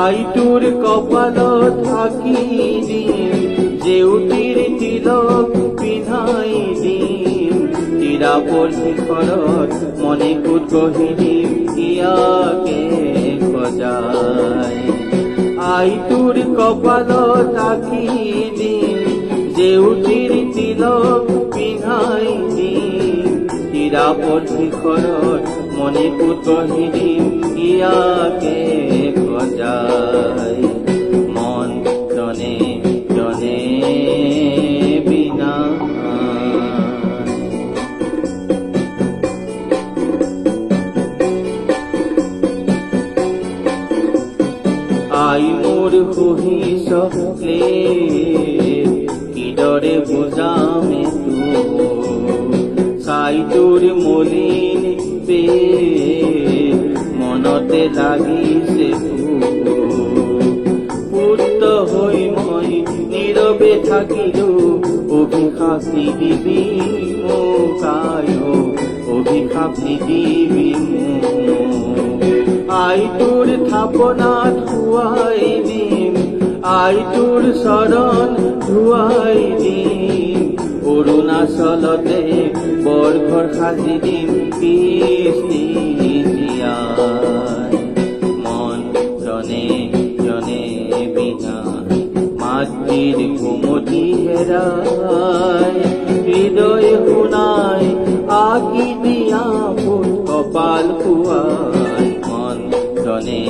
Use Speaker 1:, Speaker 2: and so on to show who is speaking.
Speaker 1: আইটোৰ কপালত থাকি দিম জেউতিৰ তিলক পিন্ধাই দিম তিৰাপৰ শিখৰত মণি কোট গঢ়ি দিম ইয়াকে সজাই আইটোৰ কপালত থাকি দিম জেউতিৰ তিলক পিন্ধাই দিম তিৰাপৰ শিখৰত মণি কোট গঢ়ি দিম ইয়াকে সজাই মন জনে জনে বিনা। আই মোৰ সহিষলে কিদৰে বুজামে চাই তোৰ মলিন পে, মনতে লাগিছে থাকিলো, অভিশাপ নিদিবি মোক আয় অভিশাপ নিদিবি মোক আই তোৰ থাপনাত ধুৱাই দিম আই তোৰ চৰণ ধুৱাই দিম। অৰুণাচলতে বৰঘৰ সাজি দিম কৃষ্ণি মন জনে জনে বিনা মাতৃৰ কুমতি হেরায় হৃদয় শুনাই আকি দিয়া কপাল খুৱাই মন জনে